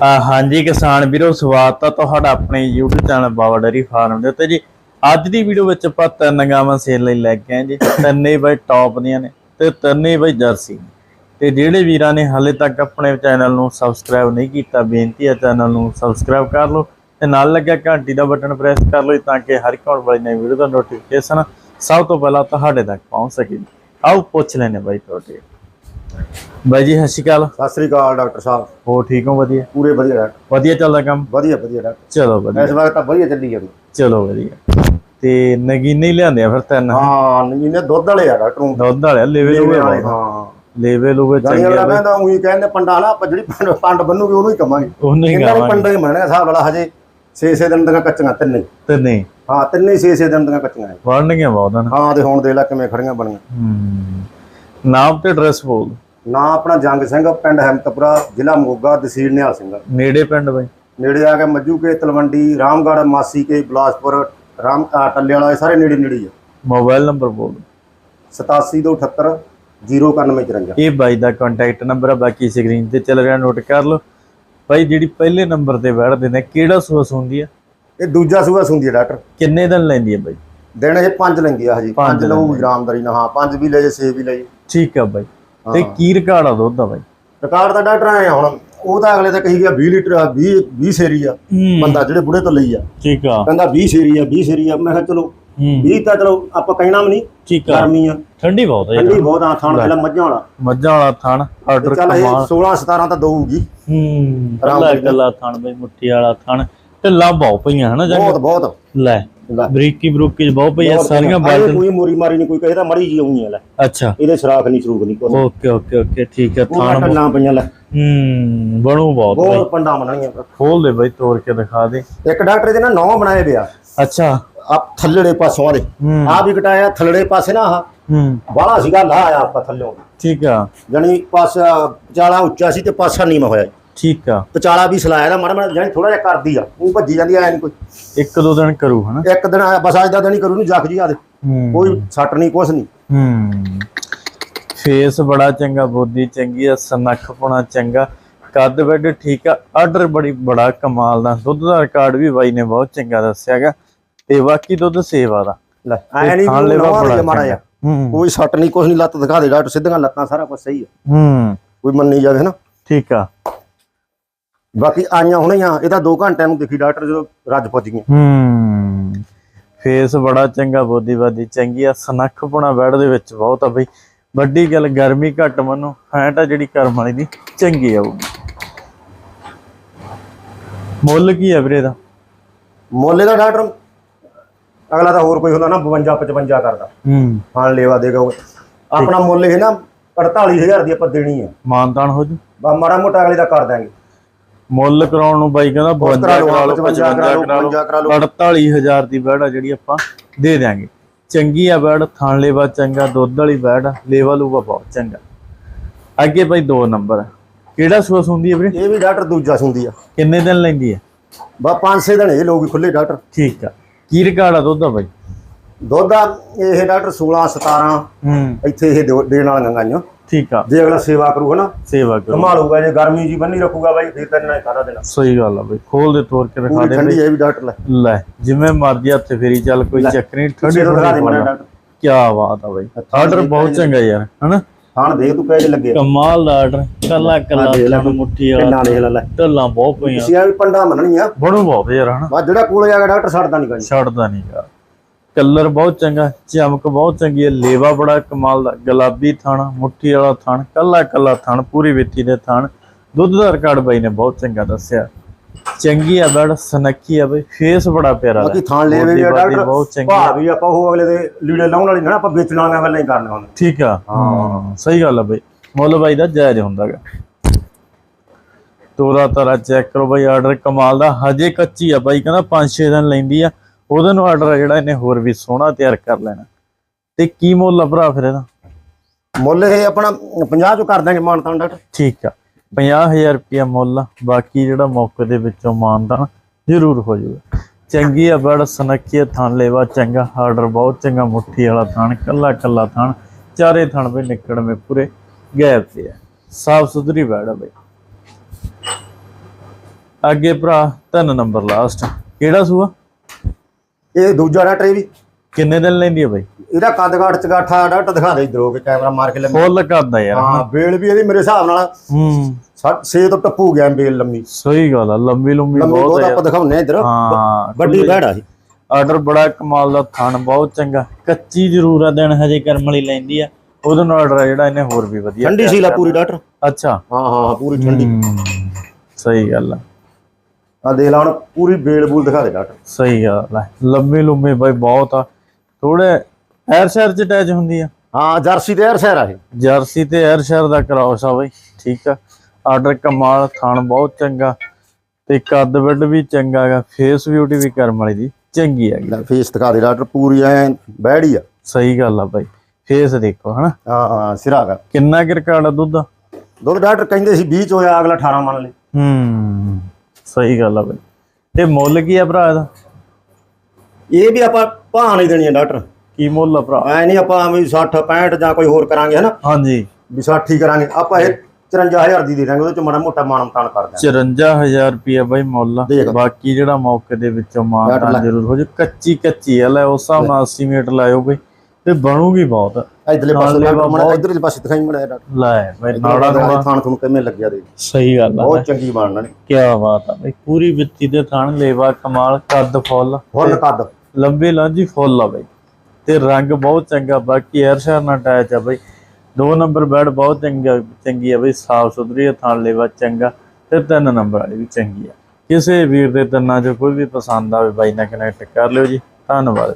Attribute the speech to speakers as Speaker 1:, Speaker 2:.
Speaker 1: ਹਾਂਜੀ ਕਿਸਾਨ ਵੀਰੋ, ਸਵਾਗਤ ਆ ਤੁਹਾਡਾ ਆਪਣੇ YouTube channel Bawa dairy farm ਦੇ ਉੱਤੇ ਜੀ। ਅੱਜ ਦੀ ਵੀਡੀਓ ਵਿੱਚ ਆਪਾਂ ਤਿੰਨ ਗਾਵਾਂ ਸੇਲ ਲਈ ਲੈ ਕੇ ਆਏ ਜੀ। ਤਿੰਨੇ ਬਾਈ ਟੌਪ ਦੀਆਂ ਨੇ ਤੇ ਤਿੰਨੇ ਬਾਈ ਜਰਸੀ ਨੇ। ਤੇ ਜਿਹੜੇ ਵੀਰਾਂ ਨੇ ਹਾਲੇ ਤੱਕ ਆਪਣੇ ਚੈਨਲ ਨੂੰ ਸਬਸਕ੍ਰਾਈਬ ਨਹੀਂ ਕੀਤਾ, ਬੇਨਤੀ ਹੈ ਚੈਨਲ ਨੂੰ ਸਬਸਕ੍ਰਾਈਬ ਕਰ ਲਓ ਤੇ ਨਾਲ ਲੱਗਿਆ ਘੰਟੀ ਦਾ ਬਟਨ ਪ੍ਰੈਸ ਕਰ ਲਓ ਤਾਂ ਕਿ ਹਰ ਇੱਕ ਆਉਣ ਵਾਲੀ ਨਵੀਂ ਵੀਡੀਓ ਦਾ ਨੋਟੀਫਿਕੇਸ਼ਨ ਸਭ ਤੋਂ ਪਹਿਲਾਂ ਤੁਹਾਡੇ ਤੱਕ ਪਹੁੰਚ ਸਕੇ ਆਓ ਪੁੱਛ ਲੈਨੇ ਬਾਈ ਤੁਹਾਡੇ। ਬਾਈ ਜੀ ਸਤਿ ਸ਼੍ਰੀ ਅਕਾਲ।
Speaker 2: ਸਤਿ ਸ੍ਰੀ ਅਕਾਲ ਡਾਕਟਰ ਸਾਹਿਬ।
Speaker 1: ਹੋ ਠੀਕ ਹੋ ਵਧੀਆ?
Speaker 2: ਪੂਰੇ ਵਧੀਆ ਡਾਕਟਰ।
Speaker 1: ਵਧੀਆ ਚੱਲਦਾ ਕੰਮ?
Speaker 2: ਵਧੀਆ ਵਧੀਆ ਡਾਕਟਰ।
Speaker 1: ਚਲੋ ਵਧੀਆ।
Speaker 2: ਇਸ ਵਕਤ ਤਾਂ ਵਧੀਆ ਚੱਲੀ ਜਾਂਦੀ
Speaker 1: ਚਲੋ ਵਧੀਆ। ਤੇ ਨਗੀਨੇ ਹੀ ਲਿਆਂਦੇ ਆ ਫਿਰ ਤਿੰਨ
Speaker 2: ਹਾਂ? ਨਹੀਂ ਨੇ ਦੁੱਧ ਵਾਲੇ ਆ ਡਾਕਟਰ ਨੂੰ
Speaker 1: ਦੁੱਧ ਵਾਲੇ ਲੇਵੇ
Speaker 2: ਲੇਵੇ ਵਾਲੇ, ਹਾਂ।
Speaker 1: ਲੇਵੇ ਲੂਵੇ ਚੰਗੇ ਆ ਬਈ।
Speaker 2: ਕਹਿੰਦਾ ਉਹੀ ਕਹਿੰਦੇ ਪੰਡਾ ਨਾ ਆਪਾਂ ਜਿਹੜੀ ਪੰਡ ਬੰਨੂਗੇ ਉਹਨੂੰ ਹੀ ਕਵਾਂਗੇ।
Speaker 1: ਉਹਨੇ ਹੀ
Speaker 2: ਇਹਨਾਂ ਨੇ
Speaker 1: ਗਾਵਾਂਗੇ
Speaker 2: ਪੰਡਾ ਹੀ ਮੰਨਣਾ ਹਿਸਾਬ ਵਾਲਾ ਹਜੇ 6-6 ਦਿਨ ਦੀਆਂ ਕੱਚੀਆਂ ਤਿੰਨੇ।
Speaker 1: ਤੇ ਨਹੀਂ
Speaker 2: ਹਾਂ ਤਿੰਨੇ 6-6 ਦਿਨ ਦੀਆਂ ਕੱਚੀਆਂ ਨੇ।
Speaker 1: ਵੜਨਗੀਆਂ ਬਹੁਤ ਹਨ
Speaker 2: ਹਾਂ ਤੇ ਹੁਣ ਦੇ ਲੈ ਕਿਵੇਂ ਖੜੀਆਂ ਬਣੀਆਂ।
Speaker 1: ਹੂੰ। ਨਾਮ ਤੇ ਐਡਰੈਸ ਬੋਲ
Speaker 2: ਨਾ ਆਪਣਾ ਜੰਗ ਸਿੰਘ ਪਿੰਡ ਹਮਤਪੁਰਾ ਜ਼ਿਲ੍ਹਾ ਮੋਗਾ ਤਹਿਸੀਲ ਨਿਹਾਲ ਸਿੰਘ।
Speaker 1: ਨੇੜੇ ਪਿੰਡ ਬਈ?
Speaker 2: ਨੇੜੇ ਆ ਕੇ ਮੱਜੂ ਕੇ ਤਲਵੰਡੀ ਰਾਮਗੜ੍ਹ ਮਾਸੀ ਕੇ ਬਲਾਸਪੁਰ ਰਾਮ ਆ, ਟੱਲੇ ਵਾਲਾ ਇਹ ਸਾਰੇ ਨੇੜੇ ਨੇੜੇ ਹੀ ਆ।
Speaker 1: ਮੋਬਾਈਲ ਨੰਬਰ ਬੋਲ
Speaker 2: 8778 09154
Speaker 1: ਇਹ ਬਾਈ ਦਾ ਕੰਟੈਕਟ ਨੰਬਰ ਆ ਬਾਕੀ ਸਕਰੀਨ ਤੇ ਚੱਲ ਰਿਹਾ ਨੋਟ ਕਰ ਲਓ। ਬਾਈ ਜਿਹੜੀ ਪਹਿਲੇ ਨੰਬਰ ਤੇ ਵੜਦੇ ਨੇ ਕਿਹੜਾ ਸੋਸ ਹੁੰਦੀ ਆ?
Speaker 2: ਇਹ ਦੂਜਾ ਸੂਆ ਸੁੰਦੀ ਹੈ ਡਾਕਟਰ।
Speaker 1: ਕਿੰਨੇ ਦਿਨ ਲੈਂਦੀ ਆ ਬਾਈ?
Speaker 2: ਦਿਨ ਇਹ ਪੰਜ ਲੈਂਦੀ ਆ ਹਜੀ।
Speaker 1: ਪੰਜ
Speaker 2: ਪੰਜ ਲਊ ਇਰਾਮਦਾਰੀ ਨਾਲ ਹਾਂ ਪੰਜ ਵੀ ਲੈ ਜੇ ਛੇ ਵੀ ਲੈ ਜੇ
Speaker 1: ਠੀਕ ਆ ਬਾਈ। ਤੇ ਕੀ ਰਿਕਾਰਡ ਆ ਦੁੱਧ ਦਾ ਬਾਈ?
Speaker 2: ਰਿਕਾਰਡ ਤਾਂ ਡਾਕਟਰ ਆਏ ਹੁਣ ਉਹ ਤਾਂ ਅਗਲੇ ਤਾਂ ਕਹੀ ਗਿਆ 20 ਲੀਟਰ ਆ 20 20 ਸ਼ੇਰੀ ਆ। ਬੰਦਾ ਜਿਹੜੇ ਬੁੜੇ ਤੋਂ ਲਈ ਆ।
Speaker 1: ਠੀਕ ਆ।
Speaker 2: ਕਹਿੰਦਾ 20 ਸ਼ੇਰੀ ਆ 20 ਸ਼ੇਰੀ ਆ ਮੈਂ ਕਿਹਾ ਚਲੋ
Speaker 1: ਹੂੰ।
Speaker 2: 20 ਤਾਂ ਚਲੋ ਆਪਾਂ ਕਹਿਣਾ ਵੀ ਨਹੀਂ
Speaker 1: ਠੀਕ ਆ।
Speaker 2: ਗਰਮੀ ਆ।
Speaker 1: ਠੰਡੀ ਬਹੁਤ ਹੈ
Speaker 2: ਠੰਡੀ ਬਹੁਤ ਆ ਥਾਣ ਪਹਿਲਾਂ ਮੱਝਾਂ ਵਾਲਾ।
Speaker 1: ਮੱਝਾਂ ਵਾਲਾ ਥਣ ਆਰਡਰ ਕਮਾਲ।
Speaker 2: 16 17 ਤਾਂ ਦਊਗੀ।
Speaker 1: ਹੂੰ ਕੱਲਾ। ਕੱਲਾ ਥਣ ਬਈ ਮੁੱਠੀ ਵਾਲਾ ਥਣ। ਢਿੱਲਾ ਬਹੁਤ ਪਈਆਂ ਹਨਾ
Speaker 2: ਬਹੁਤ ਬਹੁਤ।
Speaker 1: ਲੈ। ਬਰੀਕੀ ਬਰੂਕੀ ਚ ਬਹੁਤ ਪਈਆਂ
Speaker 2: ਬਹੁਤ
Speaker 1: ਸਾਰੀਆਂ ਬਾਦਲ
Speaker 2: ਕੋਈ ਮੋਰੀ ਮਾਰੀ ਨਹੀਂ ਕੋਈ ਕਹਿੰਦਾ ਮੜੀ ਜੀ ਆਉਣੀ ਆ ਲੈ।
Speaker 1: ਅੱਛਾ।
Speaker 2: ਇਹਦੇ ਸਰਾਖ ਨਹੀਂ ਸਰੂਖ ਨਹੀਂ ਕੋਈ।
Speaker 1: ਓਕੇ ਓਕੇ ਓਕੇ ਠੀਕ
Speaker 2: ਉਹ
Speaker 1: ਥਣ
Speaker 2: ਟੰਨਾ ਪਈਆਂ ਲੈ।
Speaker 1: ਹੂੰ ਬਣੂ ਬਹੁਤ
Speaker 2: ਬਹੁਤ ਪੰਡਾ ਬਣਾਈਆਂ।
Speaker 1: ਖੋਲ ਦੇ ਬਈ ਤੋੜ ਕੇ ਦਿਖਾ ਦੇ।
Speaker 2: ਇੱਕ ਡਾਕਟਰ ਦੇ ਨਾ ਨੌ ਬਣਾਏ ਪਿਆ
Speaker 1: ਅੱਛਾ।
Speaker 2: ਆ ਥੱਲੜੇ ਪਾਸੋਂ
Speaker 1: ਹੂੰ।
Speaker 2: ਆ ਵੀ ਕਟਾਇਆ ਥੱਲੜੇ ਪਾਸੇ ਨਾ ਆਹ।
Speaker 1: ਹੂੰ।
Speaker 2: ਬਾਹਲਾ ਸੀਗਾ ਲਾ ਆਇਆ ਆਪਾਂ ਥੱਲੋਂ।
Speaker 1: ਠੀਕ ਆ।
Speaker 2: ਜਾਨੀ ਪਾਸਾ ਪਚਾਲਾ ਉੱਚਾ ਸੀ ਤੇ ਪਾਸਾ ਨੀਵਾਂ ਹੋਇਆ।
Speaker 1: ਠੀਕ ਆ।
Speaker 2: ਪਚਾਲਾ ਵੀ ਸਲਾਇਆ ਦਾ ਮਾੜਾ ਮਾੜਾ ਜਾਨੀ ਥੋੜਾ ਜਿਹਾ ਕਰਦੀ ਆ ਉਹ ਭੱਜੀ ਜਾਂਦੀ ਆ ਐ ਨਹੀਂ ਕੋਈ।
Speaker 1: ਇੱਕ ਦੋ ਦਿਨ ਕਰੂ ਹਨਾ?
Speaker 2: ਇੱਕ ਦਿਨ ਆਇਆ ਬਸ ਅੱਜ ਦਾ ਦਿਨ ਹੀ ਕਰੂ ਨਹੀਂ ਜੱਖ ਜੀ ਆਦੇ।
Speaker 1: ਹੂੰ।
Speaker 2: ਕੋਈ ਸੱਟ ਨਹੀਂ ਕੁਛ ਨਹੀਂ
Speaker 1: ਹੂੰ। ਫੇਸ ਬੜਾ ਚੰਗਾ ਬੋਦੀ ਚੰਗੀ ਆ ਸਨੱਖ ਪੁਣਾ ਚੰਗਾ। ਕੱਦ ਵੱਡ ਠੀਕ ਆ ਆਰਡਰ ਬੜੀ ਬੜਾ ਕਮਾਲ ਦਾ। ਦੁੱਧ ਦਾ ਰਿਕਾਰਡ ਵੀ ਬਾਈ ਨੇ ਬਹੁਤ ਚੰਗਾ ਦੱਸਿਆਗਾ ਤੇ ਬਾਕੀ ਦੁੱਧ ਸੇਵਾ ਦਾ।
Speaker 2: ਲੈ ਐ ਨਹੀਂ ਮਾੜਾ। ਜਿਹਾ ਕੋਈ ਸੱਟ ਨਹੀਂ ਕੁਛ ਨਹੀਂ ਲੱਤ ਦਿਖਾ ਦੇ ਡਾਕਟਰ ਸਿੱਧੀਆਂ ਲੱਤਾਂ ਸਾਰਾ ਕੁਝ ਸਹੀ ਆ।
Speaker 1: ਹੂੰ।
Speaker 2: ਕੋਈ ਮੰਨੀ ਜਾਵੇ ਨਾ
Speaker 1: ਠੀਕ ਆ।
Speaker 2: ਬਾਕੀ ਆਈਆਂ ਹੁਣੀਆਂ ਇਹ ਤਾਂ 2 ਘੰਟਿਆਂ ਨੂੰ ਦੇਖੀ ਡਾਕਟਰ ਜਦੋਂ ਰੱਜ ਪੁੱਜ ਗਈਆਂ।
Speaker 1: ਹੂੰ ਫੇਸ ਬੜਾ ਚੰਗਾ ਬੋਦੀ ਬਾਦੀ ਚੰਗੀ ਆ ਸਨੱਖ ਪੁਣਾ ਬੈਡ ਦੇ ਵਿੱਚ ਬਹੁਤ ਆ ਬਈ। ਵੱਡੀ ਗੱਲ ਗਰਮੀ ਘੱਟ ਮੰਨੋ ਫੈਂਟ ਆ ਜਿਹੜੀ ਕਰਮ ਵਾਲੀ ਦੀ ਚੰਗੀ ਆ ਉਹ। ਮੁੱਲ ਕੀ ਆ ਵੀਰੇ ਦਾ
Speaker 2: ਮੋਲੇ ਦਾ ਡਾਕਟਰ ਅਗਲਾ ਤਾਂ ਹੋਰ ਕੋਈ ਹੁੰਦਾ ਨਾ 52 55 ਕਰਦਾ।
Speaker 1: ਹੂੰ।
Speaker 2: ਖਾਣ ਲੇਵਾ ਦੇਗਾ ਉਹ। ਆਪਣਾ ਮੁੱਲ ਇਹ ਨਾ 48000 ਦੀ ਆਪਾਂ ਦੇਣੀ ਆ।
Speaker 1: ਮਾਨਤਾਨ ਹੋ ਜੂ।
Speaker 2: ਬਾ ਮਾੜਾ ਮੋਟਾ ਅਗਲੇ ਦਾ ਕਰ ਦਾਂਗੇ
Speaker 1: ਮੁੱਲ ਕਰਾਉਣ ਨੂੰ ਬਾਈ ਕਹਿੰਦਾ 52
Speaker 2: ਕਰਾ ਲਓ,
Speaker 1: ਕਰਾ ਲਓ
Speaker 2: 55
Speaker 1: 55 ਕਰਾ ਲਓ
Speaker 2: 55 ਕਰਾ ਲਓ।
Speaker 1: 48000 ਦੀ ਬੈੜ ਆ ਜਿਹੜੀ ਆਪਾਂ ਦੇ ਦਿਆਂਗੇ। ਚੰਗੀ ਆ ਬੈੜ ਥਣ ਲੇਵਾ ਚੰਗਾ ਦੁੱਧ ਵਾਲੀ ਬੈੜ ਲੇਵਾ ਲੂਵਾ ਬਹੁਤ ਚੰਗਾ। ਅੱਗੇ ਬਾਈ ਦੋ ਨੰਬਰ ਕਿਹੜਾ ਸੋਸ ਹੁੰਦੀ ਹੈ ਵੀਰੇ?
Speaker 2: ਇਹ ਵੀ ਡਾਕਟਰ ਦੂਜਾ ਸੁੰਦੀ ਆ।
Speaker 1: ਕਿੰਨੇ ਦਿਨ ਲੈਂਦੀ ਹੈ
Speaker 2: ਬਾ 5-6 ਦਿਨ ਇਹ ਲੋਕ ਖੁੱਲੇ ਡਾਕਟਰ।
Speaker 1: ਠੀਕ ਆ। ਕੀ ਰਿਕਾਰਡ ਆ ਦੁੱਧ ਦਾ ਬਾਈ?
Speaker 2: ਦੁੱਧ ਆ ਇਹ ਡਾਕਟਰ 16 17
Speaker 1: ਹੂੰ।
Speaker 2: ਇੱਥੇ ਇਹ ਦੇਣ ਵਾਲੀਆਂ ਗਾਈਆਂ
Speaker 1: ਠੀਕ ਆ।
Speaker 2: ਜੇ ਅਗਲਾ ਸੇਵਾ ਕਰੂ ਹਨਾ?
Speaker 1: ਸੇਵਾ ਕਰੋ।
Speaker 2: ਸੰਭਾਲੂਗਾ ਜੇ ਗਰਮੀ ਜੀ ਬੰਨੀ ਰੱਖੂਗਾ ਬਾਈ ਫਿਰ ਤਾਂ ਨਹੀਂ ਸਾਰਾ ਦਿਨ
Speaker 1: ਸਹੀ ਗੱਲ ਆ ਬਾਈ ਖੋਲ ਦੇ ਤੋੜ ਕੇ
Speaker 2: ਪੂਰੀ
Speaker 1: ਦੇ
Speaker 2: ਠੰਡੀ ਇਹ ਵੀ ਡਾਕਟਰ ਲੈ।
Speaker 1: ਲੈ ਜਿਵੇਂ ਮਰਜ਼ੀ ਹੱਥ ਫੇਰੀ ਚੱਲ ਕੋਈ ਚੱਕਰ ਨਹੀਂ ਠੰਡੀ
Speaker 2: ਸਿਰੋਂ ਦਿਖਾ ਦੇ ਮਾੜਾ ਡਾਕਟਰ।
Speaker 1: ਕੀ ਬਾਤ ਆ ਬਾਈ ਆਰਡਰ ਬਹੁਤ ਚੰਗਾ ਯਾਰ ਹਨਾ?
Speaker 2: ਖਾਣ ਦੇਖ ਤੂੰ ਕਿਹੜੇ ਲੱਗੇ
Speaker 1: ਕਮਾਲ ਦਾ ਆਰਡਰ ਕੱਲਾ ਕੱਲਾ ਤੁਹਾਨੂੰ ਮੁੱਠੀ ਵਾਲਾ।
Speaker 2: ਕਿੰਨਾ ਦੇਖ ਲੈ
Speaker 1: ਢੱਲਾਂ ਬਹੁਤ ਪਈਆਂ।
Speaker 2: ਤੁਸੀਂ ਵੀ ਪੰਡਾ ਮੰਨਣੀਆਂ।
Speaker 1: ਬਣੂ ਬਹੁਤ ਯਾਰ ਹਨਾ?
Speaker 2: ਬਸ ਜਿਹੜਾ ਕੋਲੇ ਆ ਗਿਆ ਡਾਕਟਰ ਛੱਡਦਾ ਨਹੀਂ ਗਾਈ
Speaker 1: ਛੱਡਦਾ ਨਹੀਂ ਯਾਰ। ਕਲਰ ਬਹੁਤ ਚੰਗਾ ਚਮਕ ਬਹੁਤ ਚੰਗੀ ਹੈ। ਲੇਵਾ ਬੜਾ ਕਮਾਲ ਦਾ ਗੁਲਾਬੀ ਥਣ ਮੁੱਠੀ ਵਾਲਾ ਥਣ ਕੱਲਾ ਕੱਲਾ ਥਣ ਪੂਰੀ ਵਿੱਥੀ ਦੇ ਥਣ। ਦੁੱਧ ਦਾ ਰਿਕਾਰਡ ਬਾਈ ਨੇ ਬਹੁਤ ਚੰਗਾ ਦੱਸਿਆ। ਚੰਗੀ ਆ ਬੜ ਸਨੱਖੀ ਆ ਬਈ ਫੇਸ ਬੜਾ ਪਿਆਰਾ
Speaker 2: ਬਾਕੀ ਥਾਣ ਲੈ ਵੀ ਆ ਡਾਕਟਰ।
Speaker 1: ਬਹੁਤ ਚੰਗੀ
Speaker 2: ਭਾਅ ਵੀ ਆਪਾਂ ਉਹ ਅਗਲੇ ਦੇ ਲੀੜੇ ਲਾਉਣ ਵਾਲੀ ਨਾ ਆਪਾਂ ਵੇਚਣ ਵਾਲਿਆਂ ਵੱਲ ਨਹੀਂ ਕਰਨਾ ਹੁੰਦਾ
Speaker 1: ਠੀਕ ਆ। ਹਾਂ। ਸਹੀ ਗੱਲ ਆ ਬਈ। ਮੁੱਲ ਬਾਈ ਦਾ ਜਾਇਜ਼ ਹੁੰਦਾਗਾ। ਤੋਰਾ ਤਾਰਾ ਚੈੱਕ ਕਰੋ ਬਾਈ ਆਰਡਰ ਕਮਾਲ ਦਾ ਹਜੇ ਕੱਚੀ ਆ ਬਾਈ ਕਹਿੰਦਾ 5-6 ਦਿਨ ਲੈਂਦੀ ਆ। ਉਹਦੇ ਨੂੰ ਆਰਡਰ ਜਿਹੜਾ ਇਹਨੇ ਹੋਰ ਵੀ ਸੋਹਣਾ ਤਿਆਰ ਕਰ ਲੈਣਾ। ਤੇ ਕੀ ਮੁੱਲ ਆ ਭਰਾ ਫਿਰ ਇਹਦਾ?
Speaker 2: ਮੁੱਲ ਇਹ ਆਪਣਾ 50 ਚੋਂ ਕਰ ਦਾਂਗੇ ਮਾਨਤਾਨ ਡਾਕਟਰ
Speaker 1: ਠੀਕ ਆ 50000 ਰੁਪਇਆ ਮੁੱਲ ਆ। ਬਾਕੀ ਜਿਹੜਾ ਮੌਕੇ ਦੇ ਵਿੱਚੋਂ ਮਾਨਦਾਨ ਜ਼ਰੂਰ ਹੋ ਜਾਊਗਾ। ਚੰਗੀ ਆ ਬੜ ਸਨੱਖੀ ਆ, ਥਣ ਲੈਵਾ ਚੰਗਾ ਆਰਡਰ ਬਹੁਤ ਚੰਗਾ ਮੁੱਠੀ ਵਾਲਾ ਥਣ ਕੱਲਾ ਕੱਲਾ ਥਣ ਚਾਰੇ ਥਣ ਵੀ ਨਿਕੜਵੇਂ ਪੂਰੇ ਗੈਪ ਤੇ ਆ। ਸਾਫ਼ ਸੁਥਰੀ ਬੈੜ ਆ ਬਈ। ਅੱਗੇ ਭਰਾ ਤਿੰਨ ਨੰਬਰ ਲਾਸਟ ਕਿਹੜਾ ਸੂਆ?
Speaker 2: ਇਹ ਦੂਜਾ ਡਾਕਟਰ ਇਹ ਵੀ।
Speaker 1: ਕਿੰਨੇ ਦਿਨ ਲੈਂਦੀ ਹੈ ਬਾਈ?
Speaker 2: ਇਹਦਾ ਕੱਦ ਕਾਠ ਚਗਾਠਾ ਡਾਕਟਰ ਦਿਖਾ ਦੇ ਇਧਰੋਂ ਕਿ ਕੈਮਰਾ ਮਾਰ ਕੇ ਲੰਮੀ।
Speaker 1: ਫੁੱਲ ਕਰਦਾ ਯਾਰ।
Speaker 2: ਹਾਂ ਬੇਲ ਵੀ ਇਹਦੀ ਮੇਰੇ ਹਿਸਾਬ ਨਾਲ।
Speaker 1: ਹੂੰ।
Speaker 2: 6 ਤੋਂ ਟੱਪੂ ਗਿਆ ਬੇਲ ਲੰਮੀ।
Speaker 1: ਸਹੀ ਗੱਲ ਆ ਲੰਬੀ ਲੰਬੀ
Speaker 2: ਲੰਮੀ
Speaker 1: ਬਹੁਤ
Speaker 2: ਬਹੁਤ
Speaker 1: ਹੈ
Speaker 2: ਆਪਾਂ ਦਿਖਾਉਂਦੇ ਇਧਰ।
Speaker 1: ਹਾਂ
Speaker 2: ਵੱਡੀ ਬੈੜਾ ਸੀ
Speaker 1: ਆਰਡਰ ਬੜਾ ਕਮਾਲ ਦਾ ਥਣ ਬਹੁਤ ਚੰਗਾ। ਕੱਚੀ ਜ਼ਰੂਰ ਆ ਦਿਨ ਹਜੇ ਕਰਮ ਵਾਲੀ ਲੈਂਦੀ ਆ। ਉਹਦੇ ਨਾਲ ਆਰਡਰ ਜਿਹੜਾ ਇਹਨੇ ਹੋਰ ਵੀ ਵਧੀਆ
Speaker 2: ਠੰਡੀ ਸੀ ਲਾ ਪੂਰੀ ਡਾਕਟਰ।
Speaker 1: ਅੱਛਾ।
Speaker 2: ਹਾਂ ਹਾਂ ਪੂਰੀ ਠੰਡੀ।
Speaker 1: ਸਹੀ ਗੱਲ ਆ।
Speaker 2: ਆ ਦੇਖ ਲਾ ਹੁਣ ਪੂਰੀ ਬੇਲ ਬੂਲ ਦਿਖਾ ਦੇ ਡਾਕਟਰ।
Speaker 1: ਸਹੀ ਗੱਲ ਆ। ਲੰਬੀ ਲੰਬੀ ਬਾਈ ਬਹੁਤ ਆ। ਥੋੜੇ ਐਰ ਸ਼ਹਿਰ ਚ ਅਟੈਚ ਹੁੰਦੀ ਆ।
Speaker 2: ਹਾਂ ਜਰਸੀ ਤੇ ਯਾਰ ਸ਼ਹਿਰ ਆ ਇਹ।
Speaker 1: ਜਰਸੀ ਤੇ ਐਰ ਸ਼ਹਿਰ ਦਾ ਕ੍ਰਾਸ ਆ ਬਾਈ ਠੀਕ ਆ। ਆਰਡਰ ਕਮਾਲ ਥਣ ਬਹੁਤ ਚੰਗਾ। ਤੇ ਕੱਦ ਵੱਡ ਵੀ ਚੰਗਾ ਗਾ ਫੇਸ ਬਿਊਟੀ ਵੀ ਕਰਮ ਵਾਲੀ ਦੀ ਚੰਗੀ ਹੈਗੀ।
Speaker 2: ਲੈ ਫੇਸ ਦਿਖਾ ਦੇ ਡਾਕਟਰ ਪੂਰੀ ਐ ਬੈੜੀ ਆ।
Speaker 1: ਸਹੀ ਗੱਲ ਆ ਬਾਈ। ਫੇਸ ਦੇਖੋ ਹਨਾ।
Speaker 2: ਹਾਂ ਹਾਂ ਸਿਰਾ ਦਾ
Speaker 1: ਕਿੰਨਾ ਕੁ ਰਿਕਾਰਡ ਆ ਦੁੱਧ?
Speaker 2: ਦੁੱਧ ਡਾਕਟਰ ਕਹਿੰਦੇ ਸੀ 20 ਚ ਹੋਇਆ ਅਗਲਾ 18 ਮੰਨ ਲੈ
Speaker 1: ਹੂੰ। ਸਹੀ ਗੱਲ ਆ ਬਾਈ। ਤੇ ਮੁੱਲ ਕੀ ਆ ਭਰਾ ਇਹਦਾ?
Speaker 2: ਇਹ ਵੀ ਆਪਾਂ ਭਾਅ ਨਹੀਂ ਦੇਣੀ ਆ ਡਾਕਟਰ।
Speaker 1: ਕੀ ਮੁੱਲ ਆ ਭਰਾ?
Speaker 2: ਐ ਨਹੀਂ ਆਪਾਂ ਵੀ 60 65 ਜਾਂ ਕੋਈ ਹੋਰ ਕਰਾਂਗੇ ਹਨਾ?
Speaker 1: ਹਾਂਜੀ।
Speaker 2: ਵੀ 60 ਹੀ ਕਰਾਂਗੇ। ਆਪਾਂ ਇਹ 54000 ਦੀ ਦੇ ਦਾਂਗੇ ਉਹਦੇ ਚ ਮਾੜਾ ਮੋਟਾ ਮਾਨਮ ਤਾਨ ਕਰ ਦਾਂਗੇ
Speaker 1: 54000 ਰੁਪਿਆ ਬਾਈ ਮੁੱਲ। ਬਾਕੀ ਜਿਹੜਾ ਮੌਕੇ ਦੇ ਵਿੱਚੋਂ ਮਾਨ
Speaker 2: ਲੈ।
Speaker 1: ਜ਼ਰੂਰ ਹੋ ਜੇ ਕੱਚੀ ਕੱਚੀ ਆ। ਲੈ ਉਸ ਹਿਸਾਬ ਨਾਲ 80 ਮੀਟਰ ਲਾਇਓ ਬਈ। ਤੇ ਬਣੂਗੀ ਬਹੁਤ।
Speaker 2: ਇਧਰਲੇ ਪਾਸੇ
Speaker 1: ਨਾਲੇ
Speaker 2: ਮੜਾ ਇਧਰਲੇ ਪਾਸੇ ਦਿਖਾਈ ਮੜਾ ਡਾਕਟਰ
Speaker 1: ਲੈ ਬਈ
Speaker 2: ਨਾੜਾ
Speaker 1: ਨਾੜਾ
Speaker 2: ਥਾਣ ਤੁਹਾਨੂੰ ਕਿਵੇਂ ਲੱਗਿਆ ਦੇ
Speaker 1: ਸਹੀ ਗੱਲ ਆ
Speaker 2: ਬਹੁਤ ਚੰਗੀ ਬਣਨਾ ਨੇ
Speaker 1: ਕੀ ਬਾਤ ਆ ਬਈ ਪੂਰੀ ਵਿੱਤੀ ਦੇ ਥਣ ਲੇਵਾ ਕਮਾਲ ਕੱਦ ਫੁੱਲ।
Speaker 2: ਹੁਣ ਕੱਦ।
Speaker 1: ਲੰਬੀ ਲਾਂਜੀ ਫੁੱਲ ਆ ਬਈ। ਤੇ ਰੰਗ ਬਹੁਤ ਚੰਗਾ ਬਾਕੀ 에ਅਰ ਸ਼ਹਿਰ ਨਾਲ ਅਟੈਚ ਆ ਬਈ। ਦੋ ਨੰਬਰ ਬੈਡ ਬਹੁਤ ਚੰਗਾ ਚੰਗੀ ਆ ਬਈ ਸਾਫ਼ ਸੁਥਰੀ ਆ ਥਣ ਲੇਵਾ ਚੰਗਾ। ਤੇ ਤਿੰਨ ਨੰਬਰ ਵਾਲੀ ਵੀ ਚੰਗੀ ਆ। ਕਿਸੇ ਵੀਰ ਦੇ ਤਿੰਨਾਂ ਚੋਂ ਕੋਈ ਵੀ ਪਸੰਦ ਆਵੇ ਬਾਈ ਨਾਲ ਕਨੈਕਟ ਕਰ ਲਿਓ ਜੀ। ਧੰਨਵਾਦ।